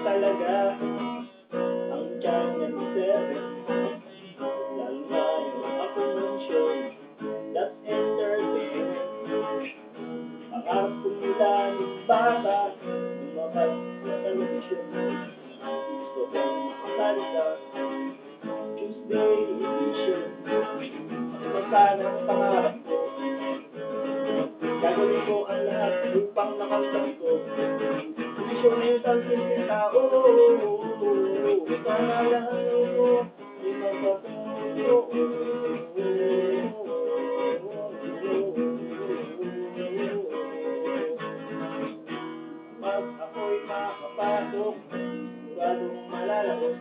talaga ang tiyan ng service. Lang tayo ako ng show that's entertainment. Pangarap ko mula ni Baba, lumabas sa television. Gusto kong makasalita, Tuesday edition. Ano ba sana ang pangarap Desisyon ng isang simpleng tao. Sana lahat ko ay magpatungo. Pag ako'y makapasok, siguradong malalaos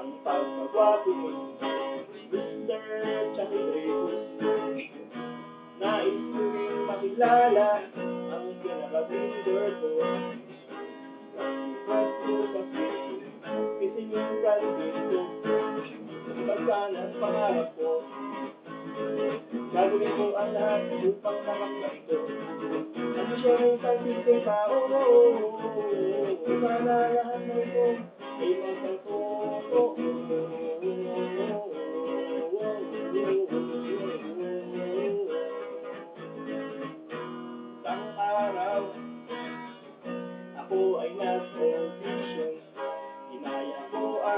ang pagkagwapo mo. Mr. Dreyfus Nais ko rin ang pinaka-finger ko Pwesto sa Facebook Kissing yung Francisco Pagkaan ang pangarap ko Gagawin ko ang lahat upang makamit ito Ano siya ng isang simpleng tao Sana lahat ng ito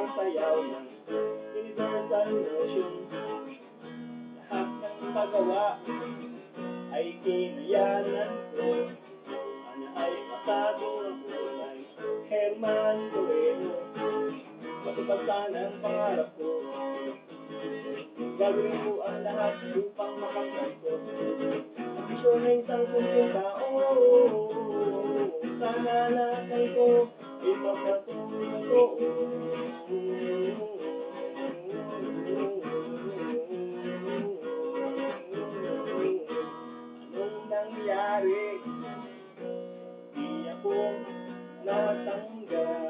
ang sayaw ng Universal Motion Lahat ng magawa ay kinayanan ko Ano ay pasado ako kay Herman Moreno. Matupad sana ang pangarap ko. Gagawin ko ang lahat upang makamtan ko Ambisyon ng isang simpleng tao Sana ipagpatuloy ko. Nung nangyari, di ako natanggap.